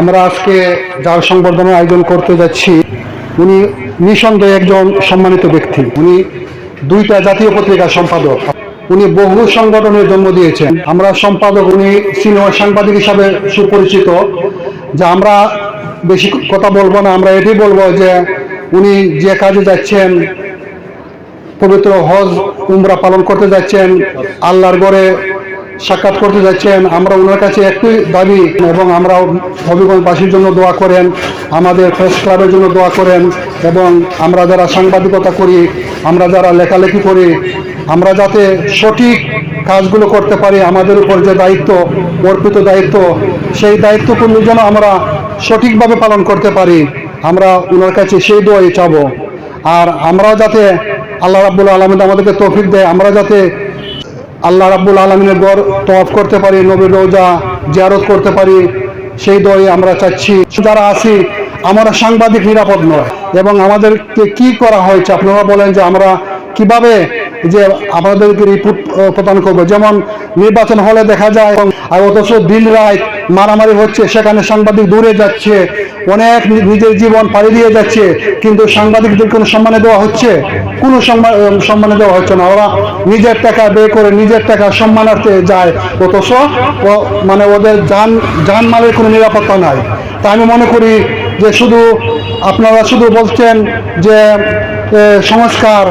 আমরা আজকে যার সংবর্ধনার আয়োজন করতে যাচ্ছি, উনি নিঃসন্দেহে একজন সম্মানিত ব্যক্তি। উনি দুইটা জাতীয় পত্রিকার সম্পাদক। উনি বহু সংগঠনের জন্ম দিয়েছেন। আমরা সম্পাদক উনি সিনিয়র সাংবাদিক হিসাবে সুপরিচিত, যে আমরা বেশি কথা বলব না, আমরা এটাই বলব যে উনি যে কাজে যাচ্ছেন, পবিত্র হজ, উমরা পালন করতে যাচ্ছেন, আল্লাহর গড়ে সাক্ষাৎ করতে যাচ্ছেন। আমরা ওনার কাছে একটি দাবি এবং আমরা হবিগঞ্জবাসীর জন্য দোয়া করেন, আমাদের প্রেস ক্লাবের জন্য দোয়া করেন এবং আমরা যারা সাংবাদিকতা করি, আমরা যারা লেখালেখি করি, আমরা যাতে সঠিক কাজগুলো করতে পারি, আমাদের উপর যে দায়িত্ব, অর্পিত দায়িত্ব, সেই দায়িত্বপূর্ণ যেন আমরা সঠিকভাবে পালন করতে পারি, আমরা ওনার কাছে সেই দোয়াই চাবো। আর আমরা যাতে আল্লাহ রাব্বুল আলমিন আমাদেরকে তৌফিক দেয়, আমরা যাতে আল্লাহ রাব্বুল আলমিনের গড় তফ করতে পারি, নবীর রোজা জিয়ারত করতে পারি, সেই দয়ে আমরা চাচ্ছি। যারা আছি, আমরা সাংবাদিক নিরাপদ নয়। এবং আমাদেরকে কি করা হয়েছে আপনারা বলেন যে আমরা কীভাবে যে আমাদেরকে রিপোর্ট প্রদান করব। যেমন নির্বাচন হলে দেখা যায় অথচ দিন রাত মারামারি হচ্ছে, সেখানে সাংবাদিক দূরে যাচ্ছে, অনেক নিজের জীবন পাড়ি দিয়ে যাচ্ছে, কিন্তু সাংবাদিকদের কোনো সম্মানে দেওয়া হচ্ছে? কোনো সম্মান দেওয়া হচ্ছে না। ওরা নিজের টাকা ব্যয় করে নিজের টাকা সম্মানার্থে যায়। অথচ মানে ওদের যান জানমালের কোনো নিরাপত্তা নাই। তা আমি মনে করি যে শুধু আপনারা শুধু বলছেন যে সংস্কার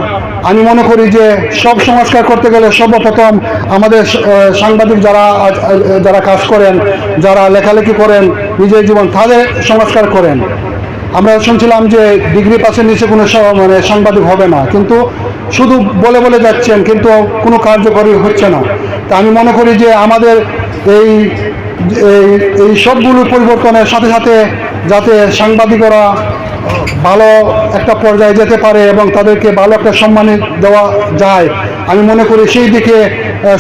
আমি মনে করি যে সব সংস্কার করতে গেলে সর্বপ্রথম আমাদের সাংবাদিক যারা যারা কাজ করেন, যারা লেখালেখি করেন, নিজের জীবন তাদের সংস্কার করেন। আমরা শুনছিলাম যে ডিগ্রি পাসের নিচে কোনো মানে সাংবাদিক হবে না, কিন্তু শুধু বলে বলে যাচ্ছেন, কিন্তু কোনো কার্যকরী হচ্ছে না। তা আমি মনে করি যে আমাদের এই এই সবগুলো পরিবর্তনের সাথে সাথে যাতে সাংবাদিকরা ভালো একটা পর্যায়ে যেতে পারে এবং তাদেরকে ভালো একটা সম্মান দেওয়া যায়, আমি মনে করি সেই দিকে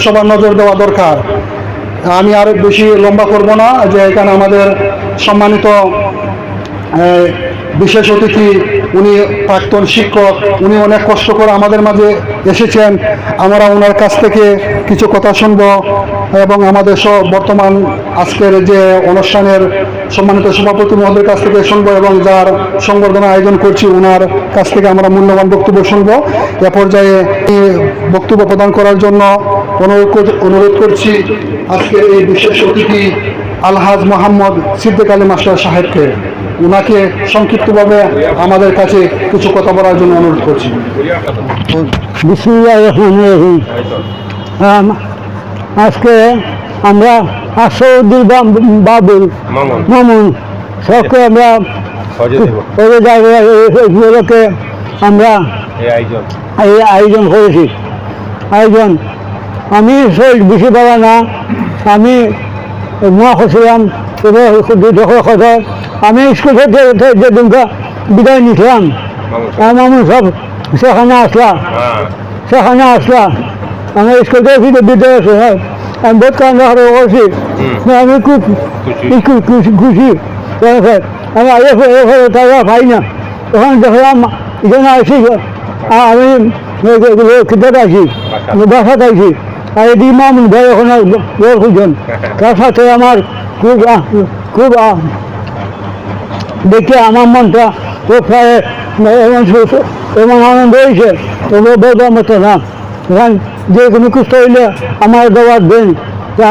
সবার নজর দেওয়া দরকার। আমি আর বেশি লম্বা করব না যে এখানে আমাদের সম্মানিত বিশেষ অতিথি, উনি প্রাক্তন শিক্ষক, উনি অনেক কষ্ট করে আমাদের মাঝে এসেছেন। আমরা ওনার কাছ থেকে কিছু কথা শুনব এবং আমাদের সব বর্তমান আজকের যে অনুষ্ঠানের সম্মানিত সভাপতি মহোদয়ের কাছ থেকে শুনব এবং যার সংবর্ধনা আয়োজন করছি ওনার কাছ থেকে আমরা মূল্যবান বক্তব্য শুনব। এ পর্যায়ে বক্তব্য প্রদান করার জন্য অনুরোধ অনুরোধ করছি আজকের এই বিশেষ অতিথি আলহাজ মোহাম্মদ সিদ্দিক আলী মাস্টার সাহেবকে। ওনাকে সংক্ষিপ্তভাবে আমাদের কাছে কিছু কথা বলার জন্য অনুরোধ করছি। আজকে আমরা আসাউদ্দিন বাবুল মামুন সবকে আমরা এগুলোকে আমরা এই আয়োজন করেছি। আয়োজন, আমি সেই বেশি পারা না, আমি করছিলাম দুটো কথা আমি স্কুল থেকে যে বিদায় নিয়েছিলাম আমার সব সেখানে আসলাম হ্যাঁ সেখানে আসলাম আমার স্কুল থেকে দিতে আছে হ্যাঁ আমি বহুত কান্না করে করছি আমি খুব খুশি। আমি আগে তারা পাই না তখন দেখলাম এখানে আসি আমি খেতে আছি বাসাতে আছি আর এদিকে তার সাথে আমার খুব খুব দেখে আমার মনটা প্রায় এমন আনন্দ হয়েছে বলবার মতো না। যে কোনো হইলে আমার দেওয়ার দেন।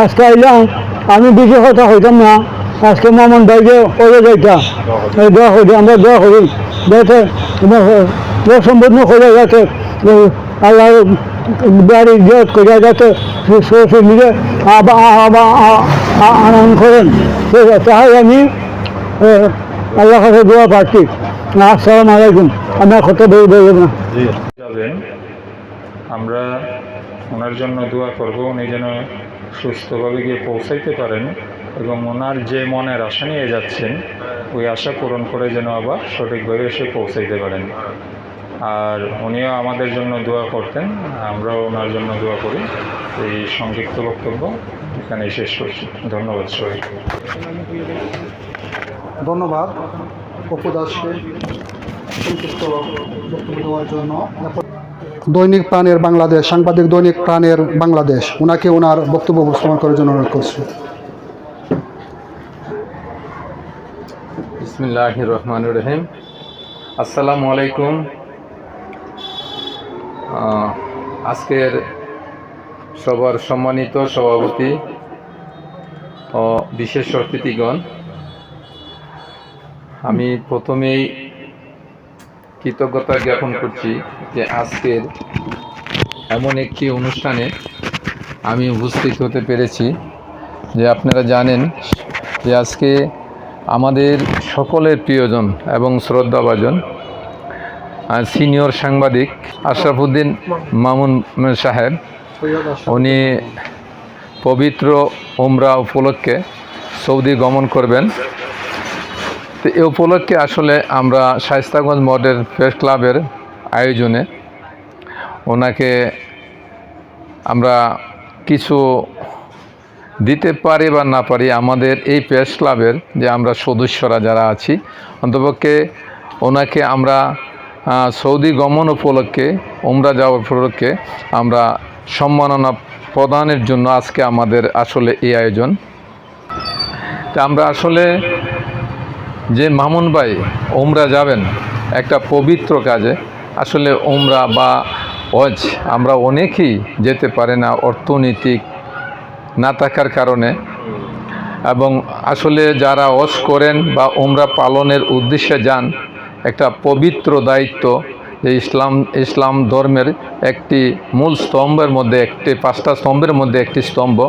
আজকে আইলাম, আমি বেশি কথা হইতাম না। আজকে মামন ভাইকে ওরে যাইতাম দোয়া করি, আমরা দোয়া করি। যাতে সম্বোধন করে যাতে আল্লাহ বাড়ি জত করে যাতে সে মিলে আনন্দ করেন। তাই আমি আল্লাহ কাছে দোয়া পাচ্ছি আসসালামু আলাইকুম। আমি কথা বলব না। আমরা ওনার জন্য দোয়া করব, উনি যেন সুস্থভাবে গিয়ে পৌঁছাইতে পারেন এবং ওনার যে মনের আশা নিয়ে যাচ্ছেন, ওই আশা পূরণ করে যেন আবার সঠিকভাবে এসে পৌঁছাইতে পারেন। আর উনিও আমাদের জন্য দোয়া করতেন আমরাও ওনার জন্য দোয়া করি। এই সংক্ষিপ্ত বক্তব্য এখানেই শেষ করছি। ধন্যবাদ সবাইকে। ধন্যবাদ অপু দাসকে সংক্ষিপ্ত বক্তব্য দেওয়ার জন্য। দৈনিক প্রাণের বাংলাদেশ সাংবাদিক দৈনিক প্রাণের বাংলাদেশ ওনাকে ওনার বক্তব্য উপস্থাপন করার জন্য অনুরোধ করছি। বিসমিল্লাহ রহমান রহিম। আসসালামু আলাইকুম। আজকের সবার সম্মানিত সভাপতি ও বিশেষ অতিথিগণ, আমি প্রথমেই কৃতজ্ঞতা জ্ঞাপন করছি যে আজকের এমন একটি অনুষ্ঠানে আমি উপস্থিত হতে পেরেছি যে আপনারা জানেন যে আজকে আমাদের সকলের প্রিয়জন এবং শ্রদ্ধাভাজন সিনিয়র সাংবাদিক আশরাফুদ্দিন মামুন সাহেব, উনি পবিত্র ওমরা উপলক্ষে সৌদি গমন করবেন। তো এ উপলক্ষে আসলে আমরা শায়স্তাগঞ্জ মডেল প্রেস ক্লাবের আয়োজনে ওনাকে আমরা কিছু দিতে পারি বা না পারি আমাদের এই প্রেস ক্লাবের যে আমরা সদস্যরা যারা আছি, অন্তপক্ষে ওনাকে আমরা সৌদি গমন উপলক্ষে ওমরা যাওয়া উপলক্ষে আমরা সম্মাননা প্রদানের জন্য আজকে আমাদের আসলে এই আয়োজন। তা আমরা আসলে যে মামুন ভাই ওমরা যাবেন, একটা পবিত্র কাজে, আসলে ওমরা বা অজ আমরা অনেকেই যেতে পারে না অর্থনৈতিক না থাকার কারণে। এবং আসলে যারা অস করেন বা ওমরা পালনের উদ্দেশ্যে যান একটা পবিত্র দায়িত্ব যে ইসলাম ইসলাম ধর্মের একটি মূল স্তম্ভের মধ্যে একটি, পাঁচটা স্তম্ভের মধ্যে একটি স্তম্ভ,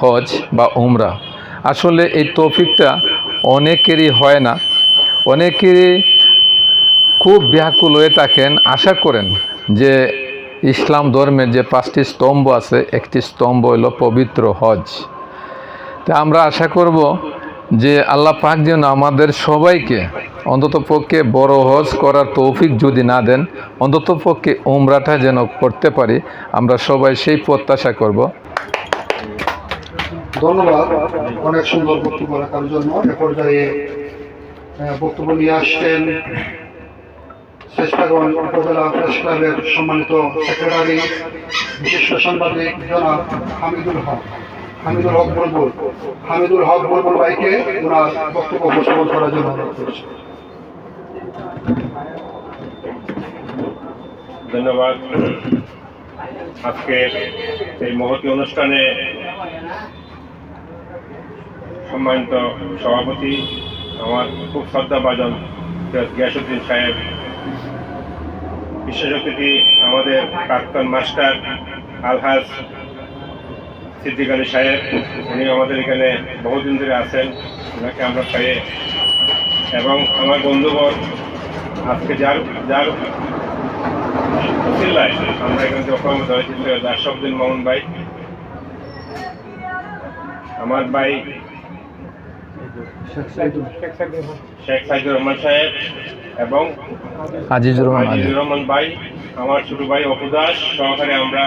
হজ বা উমরা। আসলে এই তৌফিকটা অনেকেরই হয় না। অনেকেরই খুব ব্যাকুল হয়ে থাকেন, আশা করেন যে ইসলাম ধর্মের যে পাঁচটি স্তম্ভ আছে, একটি স্তম্ভ হলো পবিত্র হজ। তা আমরা আশা করব যে আল্লাহ পাক যেন আমাদের সবাইকে অন্তত পক্ষে বড় হজ করার তৌফিক যদি না দেন, অন্তত পক্ষে উমরাটা যেন করতে পারি, আমরা সবাই সেই প্রত্যাশা করব। ধন্যবাদ। অনেক সুন্দর বক্তব্য রাখার জন্য। এ পর্যায়ে বক্তব্য নিয়ে আসছেন উপজেলা প্রেস ক্লাবের সম্মানিত সেক্রেটারি, বিশিষ্ট সাংবাদিক জনাব হামিদুল হক। হামিদুল হক বুলবুল। হামিদুল হক বুলবুল ভাইকে ওনার বক্তব্য উপস্থাপন করার জন্য অনুরোধ করছি। ধন্যবাদ। আজকে এই মহতি অনুষ্ঠানে সম্মানিত সভাপতি, আমার খুব শ্রদ্ধাভাজন গিয়াসুদ্দিন সাহেব বিশেষ অতিথি আমাদের প্রাক্তন মাস্টার আলহাজ সিদ্দিক আলী সাহেব উনি আমাদের এখানে বহুদিন ধরে আছেন ওনাকে আমরা পেয়ে। এবং আমার বন্ধুবর আজকে যার যার চিল্লায় আমরা এখানে যখন দাসবদিন মোহন ভাই। আমার ভাই শেখ সাইদুর রহমান সাহেব এবং আজিজুর রহমান ভাই আমার ছোট ভাই অপুদাস সহকারে আমরা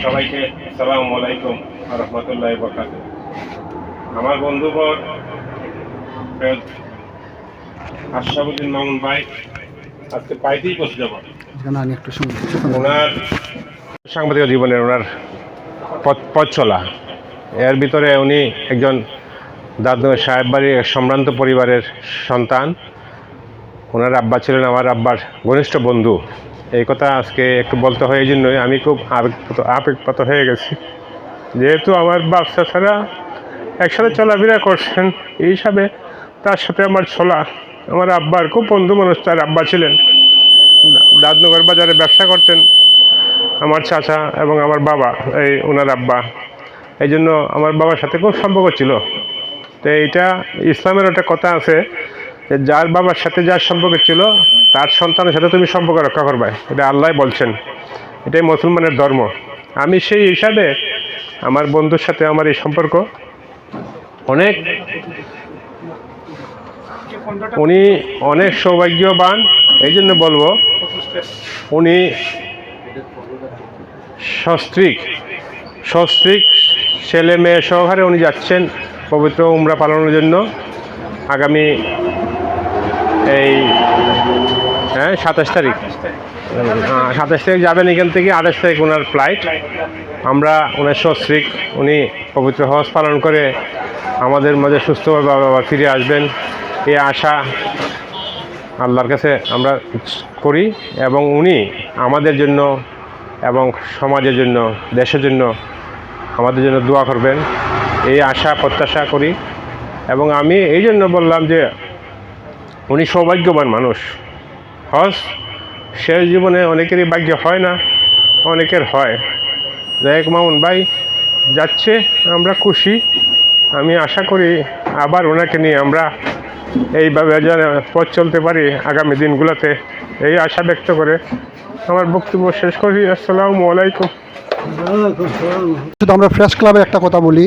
সবাইকে সালাম আলাইকুম রহমতুল্লাহ বরকাত আমার বন্ধুবর সৈয়দ আশরাফুদ্দিন মামুন ভাই আজকে পাইতেই বসে যাব। ওনার সাংবাদিক জীবনের ওনার পথ পথ চলা। এর ভিতরে উনি একজন দাদু সাহেব বাড়ির সম্ভ্রান্ত পরিবারের সন্তান। ওনার আব্বা ছিলেন আমার আব্বার ঘনিষ্ঠ বন্ধু। এই কথা আজকে একটু বলতে হয় এই জন্যই আমি খুব আবেগপ্রত আবেগপ্রত হয়ে গেছি। যেহেতু আমার বাচ্চা ছাড়া একসাথে চলাফেরা করছেন, এই হিসাবে তার সাথে আমার ছোলা, আমার আব্বার খুব বন্ধু মানুষ, তার আব্বা ছিলেন। দাদনগর বাজারে ব্যবসা করতেন আমার চাচা এবং আমার বাবা, এই ওনার আব্বা। এই জন্য আমার বাবার সাথে খুব সম্পর্ক ছিল। তো এইটা ইসলামের একটা কথা আছে যার বাবার সাথে যার সম্পর্ক ছিল, তার সন্তানের সাথে তুমি সম্পর্ক রক্ষা করবে। এটা আল্লাহ বলছেন। এটাই মুসলমানের ধর্ম। আমি সেই হিসাবে আমার বন্ধুর সাথে আমার এই সম্পর্ক। অনেক উনি অনেক সৌভাগ্যবান, এই জন্য বলব, উনি সস্ত্রীক। সস্ত্রীক ছেলে মেয়ে সহকারে উনি যাচ্ছেন পবিত্র উমরা পালনের জন্য। আগামী এই হ্যাঁ সাতাশ তারিখ। সাতাশ তারিখ যাবেন এখান থেকে, আঠাশ তারিখ ওনার ফ্লাইট আমরা ওনার সস্ত্রীক, উনি পবিত্র হজ পালন করে আমাদের মাঝে সুস্থভাবে আবার ফিরে আসবেন। এই আশা আল্লাহর কাছে আমরা করি এবং উনি আমাদের জন্য এবং সমাজের জন্য, দেশের জন্য আমাদের জন্য দোয়া করবেন। এই আশা, প্রত্যাশা করি। এবং আমি এই জন্য বললাম যে উনি সৌভাগ্যবান মানুষ। হজ শেষ জীবনে অনেকেরই ভাগ্য হয় না, অনেকের হয়। যাই হোক, মামুন ভাই, যাচ্ছে, আমরা খুশি। আমি আশা করি আবার ওনাকে নিয়ে আমরা এইভাবে যেন পথ চলতে পারি আগামী দিনগুলোতে, এই আশা ব্যক্ত করে। আমার বক্তব্য শেষ করি। আসসালামু আলাইকুম। শুধু আমরা ফ্রেশ ক্লাবে একটা কথা বলি,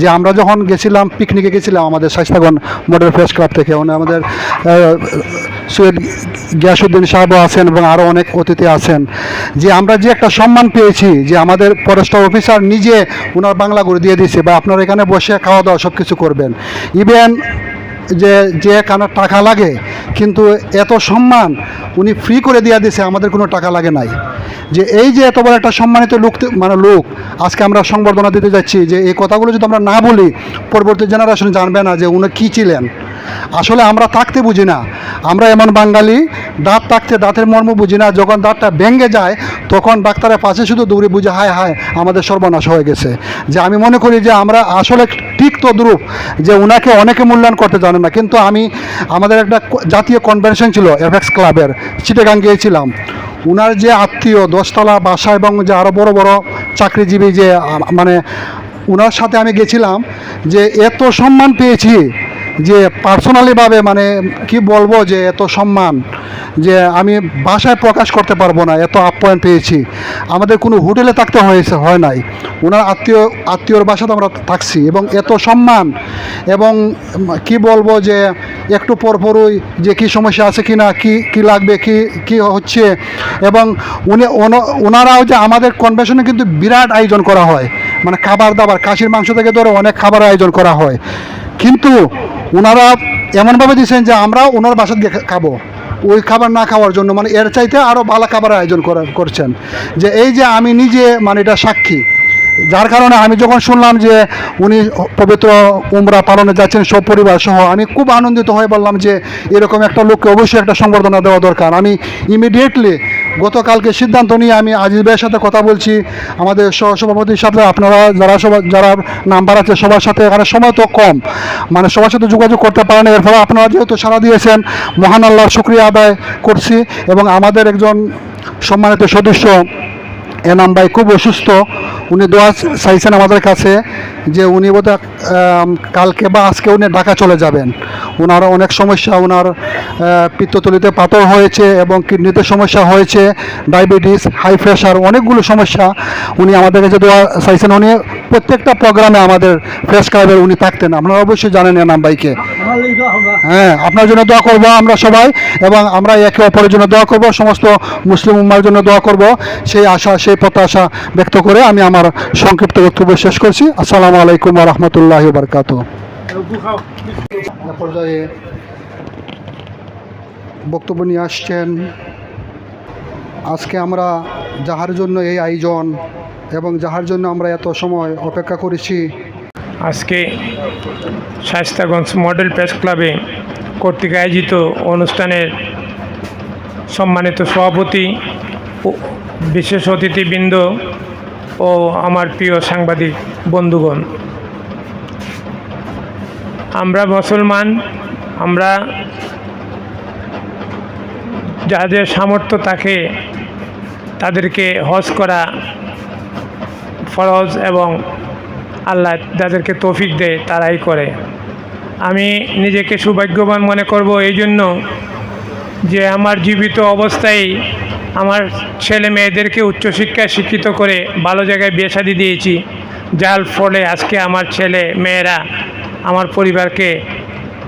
যে আমরা যখন গেছিলাম পিকনিকে গেছিলাম আমাদের স্বাস্থ্যগণ মডেল ফ্রেশ ক্লাব থেকে ওখানে আমাদের সৈয়দ গিয়াসুদ্দিন সাহেবও আছেন এবং আরও অনেক অতিথি আছেন, যে আমরা যে একটা সম্মান পেয়েছি, যে আমাদের ফরেস্টার অফিসার নিজে ওনার বাংলা করে দিয়ে দিয়েছে, বা আপনারা এখানে বসে খাওয়া দাওয়া সব কিছু করবেন। ইভেন যে যে কানার টাকা লাগে, কিন্তু এত সম্মান উনি ফ্রি করে দিয়ে দিয়েছে আমাদের কোনো টাকা লাগে নাই। যে এই যে এত বড় একটা সম্মানিত লোক মানে লোক, আজকে আমরা সংবর্ধনা দিতে যাচ্ছি যে এই কথাগুলো যদি আমরা না বলি, পরবর্তী জেনারেশন জানবে না যে উনি কী ছিলেন। আসলে আমরা থাকতে বুঝি না। আমরা এমন বাঙালি, দাঁত থাকতে দাঁতের মর্ম বুঝি না। যখন দাঁতটা ভেঙে যায়, তখন ডাক্তারের পাশে শুধু দৌড়ে বুঝে, হায় হায়, আমাদের সর্বনাশ হয়ে গেছে। যে আমি মনে করি যে আমরা আসলে ঠিক তদ্রূপ যে ওনাকে অনেকে মূল্যায়ন করতে জানে না। কিন্তু আমি, আমাদের একটা জাতীয় কনভেনশন ছিল এফএক্স ক্লাবের চিটেগাং গিয়েছিলাম। ওনার যে আত্মীয়, দশতলা, বাসা এবং যে আরও বড় বড় চাকরিজীবী যে মানে ওনার সাথে আমি গেছিলাম যে এত সম্মান পেয়েছি যে পার্সোনালিভাবে মানে কি বলব যে এত সম্মান যে আমি বাসায় প্রকাশ করতে পারব না, এত আপ্যায়ন পেয়েছি। আমাদের কোনো হোটেলে থাকতে হয়েছে, হয় নাই। ওনার আত্মীয়, আত্মীয়র বাসাতে আমরা থাকছি এবং এত সম্মান এবং কি বলব যে একটু পরপরই যে কি সমস্যা আছে কি না কি কি লাগবে, কি কি হচ্ছে এবং উনি, ওনা- ওনারাও যে আমাদের কনভেনশনে কিন্তু বিরাট আয়োজন করা হয়। মানে খাবার দাবার কাশির মাংস থেকে ধরে অনেক খাবার আয়োজন করা হয়। কিন্তু ওনারা এমনভাবে দিয়েছেন যে আমরা ওনার বাসা গিয়ে খাব। ওই খাবার না খাওয়ার জন্য মানে এর চাইতে আরও ভালো খাবার আয়োজন করা করছেন। যে এই যে আমি নিজে মানে এটা সাক্ষী যার কারণে আমি যখন শুনলাম যে উনি পবিত্র উমরা পালনে যাচ্ছেন, সব পরিবার সহ, আমি খুব আনন্দিত হয়ে বললাম যে এরকম একটা লোককে অবশ্যই একটা সংবর্ধনা দেওয়া দরকার। আমি ইমিডিয়েটলি গতকালকে সিদ্ধান্ত নিয়ে আমি আজিজ ভাইয়ের সাথে কথা বলছি। আমাদের সহসভাপতির সাথে আপনারা যারা সবার যারা নাম্বার আছে, সবার সাথে এখানে সময় তো কম। মানে সবার সাথে যোগাযোগ করতে পারেন এর ফলে আপনারা যেহেতু সারা দিয়েছেন, মহান আল্লাহর শুক্রিয়া আদায় করছি এবং আমাদের একজন সম্মানিত সদস্য এনাম ভাই খুব অসুস্থ। উনি দোয়া চাইছেন আমাদের কাছে যে উনি বোধ কালকে বা আজকে উনি ঢাকা চলে যাবেন। ওনার অনেক সমস্যা, ওনার পিত্ততলিতে পাথর হয়েছে এবং কিডনিতে সমস্যা হয়েছে, ডায়াবেটিস হাই প্রেশার অনেকগুলো সমস্যা উনি আমাদের কাছে দেওয়া চাইছেন। উনি প্রত্যেকটা প্রোগ্রামে আমাদের প্রেস ক্লাবের উনি থাকতেন। আপনারা অবশ্যই জানেন এনাম ভাইকে। হ্যাঁ আপনার জন্য দোয়া করব আমরা সবাই এবং আমরা একে অপরের জন্য দোয়া করব, সমস্ত মুসলিম উম্মার জন্য দোয়া করব। সেই আশা, সেই প্রত্যাশা ব্যক্ত করে আমি আমার সংক্ষিপ্ত বক্তব্য শেষ করছি। আসসালামু আলাইকুম রহমতুল্লাহ বারকাত পর্যায়ে বক্তব্য নিয়ে আসছেন আজকে আমরা যাহার জন্য এই আয়োজন এবং যাহার জন্য আমরা এত সময় অপেক্ষা করেছি আজকে শাস্তাগঞ্জ মডেল প্রেস ক্লাবে কর্তৃক আয়োজিত অনুষ্ঠানের সম্মানিত সভাপতি বিশেষ অতিথিবৃন্দ ও আমার প্রিয় সাংবাদিক বন্ধুগণ আমরা মুসলমান, আমরা যাদের সামর্থ্য থাকে তাদেরকে হজ করা ফরজ এবং আল্লাহ যাদেরকে তৌফিক দেয়, তারাই করে। আমি নিজেকে সৌভাগ্যবান মনে করব এই জন্য যে আমার জীবিত অবস্থায় আমার ছেলে মেয়েদেরকে উচ্চশিক্ষায় শিক্ষিত করে ভালো জায়গায় বিয়ে দিয়েছি, যার ফলে আজকে আমার ছেলে মেয়েরা আমার পরিবারকে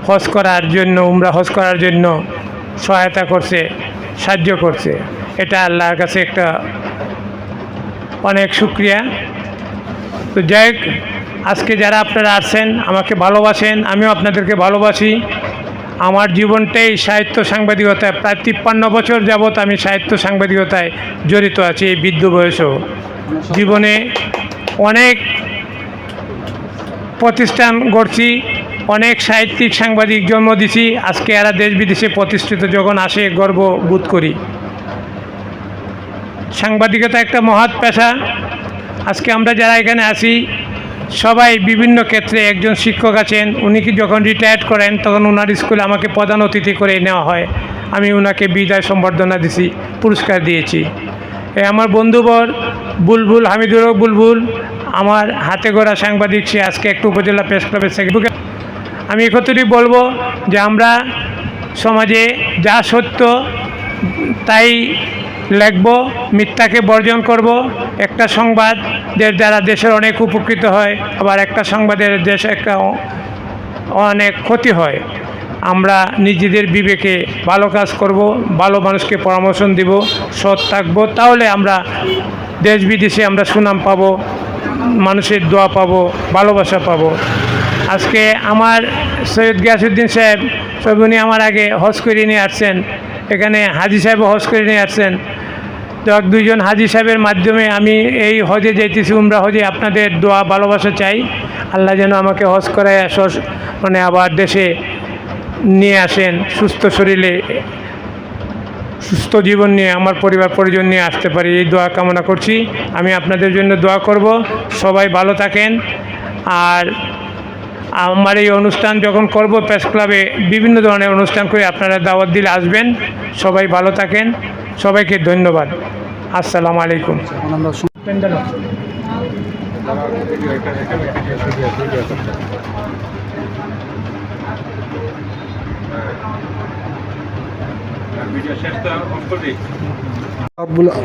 হজ করার জন্য, উমরা হজ করার জন্য সহায়তা করছে, সাহায্য করছে। এটা আল্লাহর কাছে একটা অনেক শুক্রিয়া। তো যাই আজকে যারা আপনারা আসছেন আমাকে ভালোবাসেন, আমিও আপনাদেরকে ভালোবাসি। আমার জীবনটাই সাহিত্য সাংবাদিকতায়, প্রায় তিপ্পান্ন বছর যাবৎ আমি সাহিত্য সাংবাদিকতায় জড়িত আছি এই বৃদ্ধ বয়সেও। জীবনে অনেক প্রতিষ্ঠান গড়ছি, অনেক সাহিত্যিক সাংবাদিক জন্ম দিছি, আজকে এরা দেশ বিদেশে প্রতিষ্ঠিত যখন আসে, গর্ব বোধ করি। সাংবাদিকতা একটা মহৎ পেশা। আজকে আমরা যারা এখানে আসি সবাই বিভিন্ন ক্ষেত্রে একজন শিক্ষক আছেন, উনি কি যখন রিটায়ার্ড করেন, তখন ওনার স্কুলে আমাকে প্রধান অতিথি করে নেওয়া হয়। আমি ওনাকে বিদায় সম্বর্ধনা দিছি, পুরস্কার দিয়েছি। আমার বন্ধুবর বুলবুল, হামিদুর বুলবুল আমার হাতে গড়া সাংবাদিক সে আজকে একটু উপজেলা প্রেস ক্লাবের সেক্রেটারি আমি একত্রিত বলব যে আমরা সমাজে যা সত্য তাই লিখব, মিথ্যাকে বর্জন করব। একটা সংবাদের দ্বারা দেশের অনেক উপকৃত হয়, আবার একটা সংবাদের দেশ একটা অনেক ক্ষতি হয়। আমরা নিজেদের বিবেকে ভালো কাজ করব, ভালো মানুষকে পরামর্শ দিব, সৎ থাকব, তাহলে আমরা দেশ বিদেশে আমরা সুনাম পাবো। মানুষের দোয়া পাবো, ভালোবাসা পাবো। আজকে আমার সৈয়দ গিয়াসুদ্দিন সাহেব সব উনি আমার আগে হজ করে নিয়ে আসছেন। এখানে হাজি সাহেবও হজ করে নিয়ে আসছেন। তো দুইজন হাজি সাহেবের মাধ্যমে আমি এই হজে যাইতেছি, উমরা হজে। আপনাদের দোয়া, ভালোবাসা চাই। আল্লাহ যেন আমাকে হজ করায় মানে আবার দেশে নিয়ে আসেন সুস্থ শরীরে। সুস্থ জীবন নিয়ে, আমার পরিবার, পরিজন নিয়ে আসতে পারি, এই দোয়া কামনা করছি। আমি আপনাদের জন্য দোয়া করব। সবাই ভালো থাকেন। আর আমার এই অনুষ্ঠান যখন করব, প্রেস ক্লাবে বিভিন্ন ধরনের অনুষ্ঠান করে আপনারা দাওয়াত দিলে আসবেন। সবাই ভালো থাকেন। সবাইকে ধন্যবাদ। আসসালামু আলাইকুম।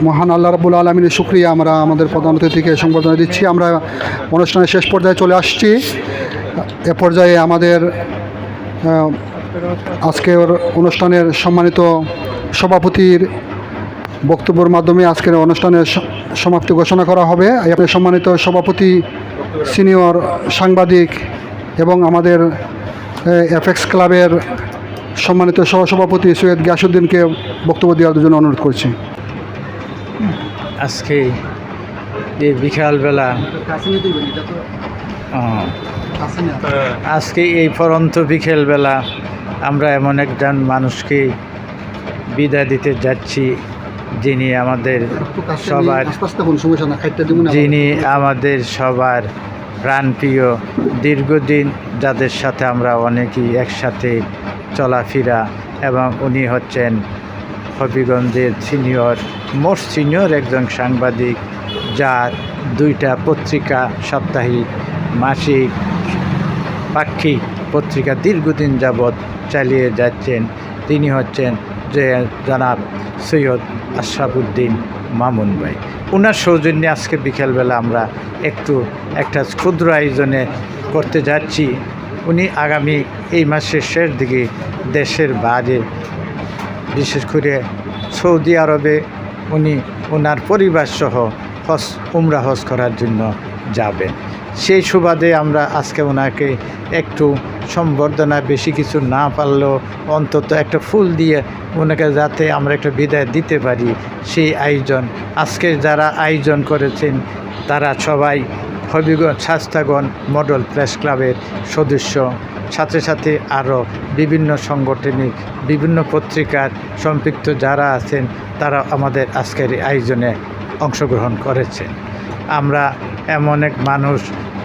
মহান আল্লাহ রব্বুল আলমিনের শুক্রিয়া। আমরা আমাদের প্রধান অতিথিকে সংবর্ধনা দিচ্ছি। আমরা অনুষ্ঠানের শেষ পর্যায়ে চলে আসছি। এ পর্যায়ে আমাদের আজকের অনুষ্ঠানের সম্মানিত সভাপতির বক্তব্যের মাধ্যমে আজকের অনুষ্ঠানের সমাপ্তি ঘোষণা করা হবে। আপনার সম্মানিত সভাপতি, সিনিয়র সাংবাদিক এবং আমাদের এফএক্স ক্লাবের সম্মানিত সহসভাপতি সৈয়দ গিয়াসুদ্দিনকে বক্তব্য দেওয়ার জন্য অনুরোধ করছি। আজকে এই বিকালবেলা আজকে এই পরন্ত বিকেলবেলা আমরা এমন একজন মানুষকে বিদায় দিতে যাচ্ছি, যিনি আমাদের সবার যিনি আমাদের সবার প্রাণপ্রিয়, দীর্ঘদিন যাদের সাথে আমরা অনেকেই একসাথে চলাফেরা এবং উনি হচ্ছেন হবিগঞ্জের সিনিয়র মোস্ট সিনিয়র একজন সাংবাদিক যার দুইটা পত্রিকা সাপ্তাহিক, মাসিক, পাক্ষিক পত্রিকা দীর্ঘদিন যাবৎ চালিয়ে যাচ্ছেন। তিনি হচ্ছেন যে জনাব সৈয়দ আশরাফুদ্দিন মামুন ভাই। ওনার সৌজন্যে আজকে বিকেলবেলা আমরা একটু একটা ক্ষুদ্র আয়োজনে করতে যাচ্ছি। উনি আগামী এই মাসের শেষ দিকে দেশের বাইরে, বিশেষ করে সৌদি আরবে উনি ওনার পরিবার সহ হজ, উমরা হজ করার জন্য যাবেন। সেই সুবাদে আমরা আজকে ওনাকে একটু সম্বর্ধনা বেশি কিছু না পারলেও অন্তত একটা ফুল দিয়ে ওনাকে যাতে আমরা একটা বিদায় দিতে পারি, সেই আয়োজন। আজকে যারা আয়োজন করেছেন, তারা সবাই হবিগঞ্জ স্বাস্থ্যগণ মডেল প্রেস ক্লাবের সদস্য। সাথে সাথে আরও বিভিন্ন সাংগঠনিক, বিভিন্ন পত্রিকার সম্পৃক্ত যারা আছেন, তারা আমাদের আজকের আয়োজনে অংশগ্রহণ করেছেন। আমরা এমন এক মানুষ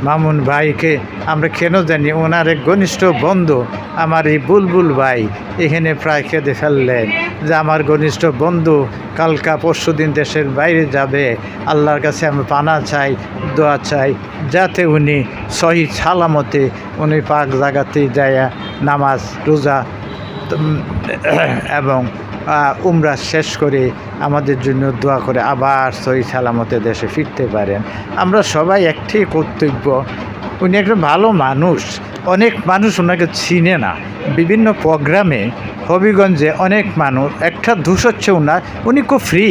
মামুন ভাইকে আমরা কেন জানি, ওনার এক ঘনিষ্ঠ বন্ধু আমার এই বুলবুল ভাই, এখানে প্রায় কেঁদে ফেললেন যে আমার ঘনিষ্ঠ বন্ধু কালকা পরশু দিন দেশের বাইরে যাবে, আল্লাহর কাছে আমি পানা চাই, দোয়া চাই, যাতে উনি সহি সালামতে উনি পাক জাগাতে যায়, নামাজ, রোজা এবং উমরা শেষ করে আমাদের জন্য দোয়া করে আবার সহি সালামতে দেশে ফিরতে পারেন। আমরা সবাই একটি কর্তব্য, উনি একটা ভালো মানুষ, অনেক মানুষ ওনাকে চিনে না। বিভিন্ন প্রোগ্রামে হবিগঞ্জে অনেক মানুষ, একটা ধূস হচ্ছে ওনার উনি খুব ফ্রি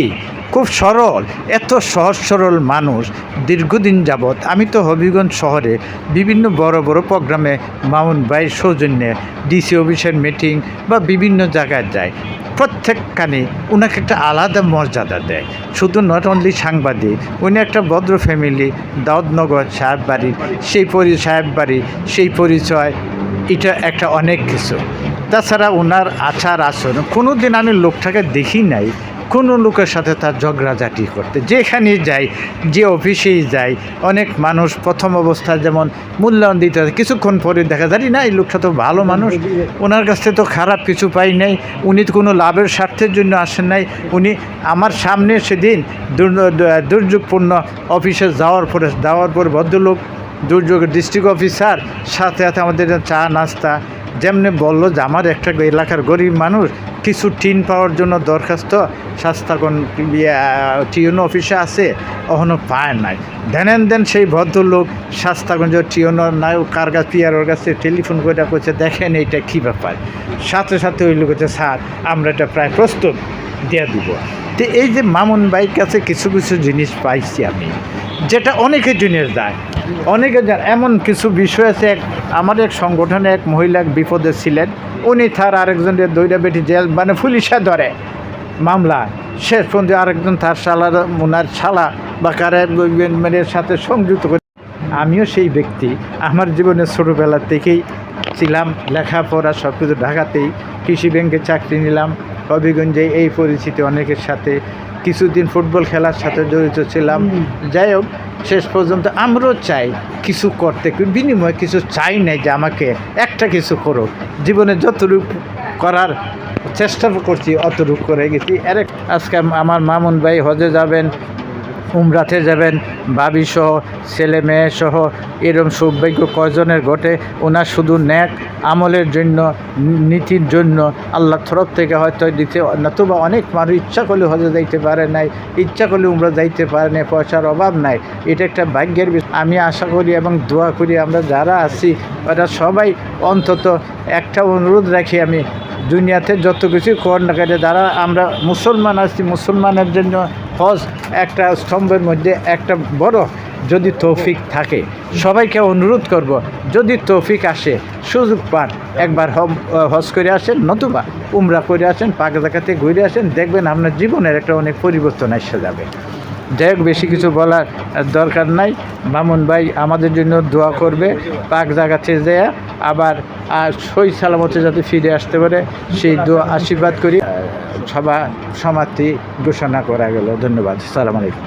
খুব সরল, এত সহজ সরল মানুষ দীর্ঘদিন যাবৎ। আমি তো হবিগঞ্জ শহরে বিভিন্ন বড় বড় প্রোগ্রামে মামুন ভাইয়ের সৌজন্যে ডিসি অফিসের মিটিং বা বিভিন্ন জায়গায় যায় প্রত্যেকখানে ওনাকে একটা আলাদা মর্যাদা দেয়। শুধু নট অনলি সাংবাদিক, উনি একটা ভদ্র ফ্যামিলি দাউদনগর সাহেব বাড়ির সেই পরি, সাহেব বাড়ি, সেই পরিচয়, এটা একটা অনেক কিছু। তাছাড়া ওনার আচার আচরণ কোনো দিন আমি লোকটাকে দেখি নাই। কোনো লোকের সাথে তার ঝগড়াঝাটি করতে। যেখানেই যাই, যে অফিসেই যাই, অনেক মানুষ প্রথম অবস্থায় যেমন মূল্যায়ন দিতে হয়। কিছুক্ষণ পরে দেখা যায় না, এই লোকটা তো ভালো মানুষ। ওনার কাছ থেকে তো খারাপ কিছু পাই নাই। উনি তো কোনো লাভের স্বার্থের জন্য আসেন নাই। উনি আমার সামনে সেদিন দুর্যোগপূর্ণ অফিসে যাওয়ার পরে, যাওয়ার পর ভদ্রলোক, দুর্যোগ ডিস্ট্রিক্ট অফিসার, সাথে সাথে আমাদের চা, নাস্তা, যেমনি বলল যে, আমার একটা এলাকার গরিব মানুষ কিছু টিন পাওয়ার জন্য দরখাস্ত। স্বাস্থ্যকন টিউন অফিসে আছে এখনও পায় নাই। দেনেন দেন সেই ভদ্রলোক স্বাস্থ্যগঞ্জ টিউনর নাই কার কাছ, পিয়ারোর কাছে টেলিফোন করে করছে দেখেন এইটা কী ব্যাপার? সাথে সাথে ওই লোক স্যার, আমরা এটা প্রায় প্রস্তুত দিয়ে দিব। তো এই যে মামুন বাইক কাছে কিছু কিছু জিনিস পাইছি আমি, যেটা অনেকের জিনিস দেয় অনেকে জান এমন কিছু বিষয় আছে, এক আমার এক সংগঠনে এক মহিলা বিপদে ছিলেন। উনি তার আরেকজনের দৈরা বেটি জেল মানে পুলিশে ধরে মামলা। শেষ পর্যন্ত আরেকজন তার শালার ওনার শালা বা কারের মানে সাথে সংযুক্ত করে। আমিও সেই ব্যক্তি। আমার জীবনে ছোটোবেলা থেকেই ছিলাম, লেখাপড়া সব কিছু ঢাকাতেই, কৃষি ব্যাংকে চাকরি নিলাম। হবিগঞ্জে এই পরিচিতি অনেকের সাথে। কিছুদিন ফুটবল খেলার সাথে জড়িত ছিলাম। যাই হোক শেষ পর্যন্ত আমরাও চাই কিছু করতে। বিনিময়ে কিছু চাই নাই যে আমাকে একটা কিছু করো জীবনে যতটুকু করার চেষ্টা করছি অতটুকু করে গেছি। আরেক আজকে আমার মামুন ভাই হজে যাবেন। উমরাতে যাবেন, ভাবি সহ, ছেলে মেয়ে সহ, এরম সৌভাগ্য কয়জনের ঘটে? ওনার শুধু ন্যাক আমলের জন্য, নীতির জন্য আল্লাহ তরফ থেকে হয়তো দিতে, নতুবা অনেক মানুষ ইচ্ছা করলে হজে যাইতে পারে নাই, ইচ্ছা করলে উমরা যাইতে পারে না পয়সার অভাব নাই। এটা একটা ভাগ্যের বিষয়। আমি আশা করি এবং দোয়া করি আমরা যারা আছি, ওরা সবাই অন্তত একটা অনুরোধ রাখি আমি, দুনিয়াতে যত কিছু কর না কেন, যারা আমরা মুসলমান আছি, মুসলমানের জন্য হজ একটা স্তম্ভের মধ্যে একটা বড় যদি তৌফিক থাকে। সবাইকে অনুরোধ করব, যদি তৌফিক আসে, সুযোগ পান, একবার হজ করে আসেন, নতুবা উমরা করে আসেন, পাকা জায়গাতে ঘুরে আসেন, দেখবেন আপনার জীবনের একটা অনেক পরিবর্তন এসে যাবে। যাই হোক বেশি কিছু বলার দরকার নাই। মামুন ভাই আমাদের জন্য দোয়া করবে, পাক জায়গা ছেড়ে দেয়া আবার সই সালামতে যাতে ফিরে আসতে পারে, সেই দোয়া আশীর্বাদ করি। সভা সমাপ্তি ঘোষণা করা গেল। ধন্যবাদ। সালাম আলাইকুম।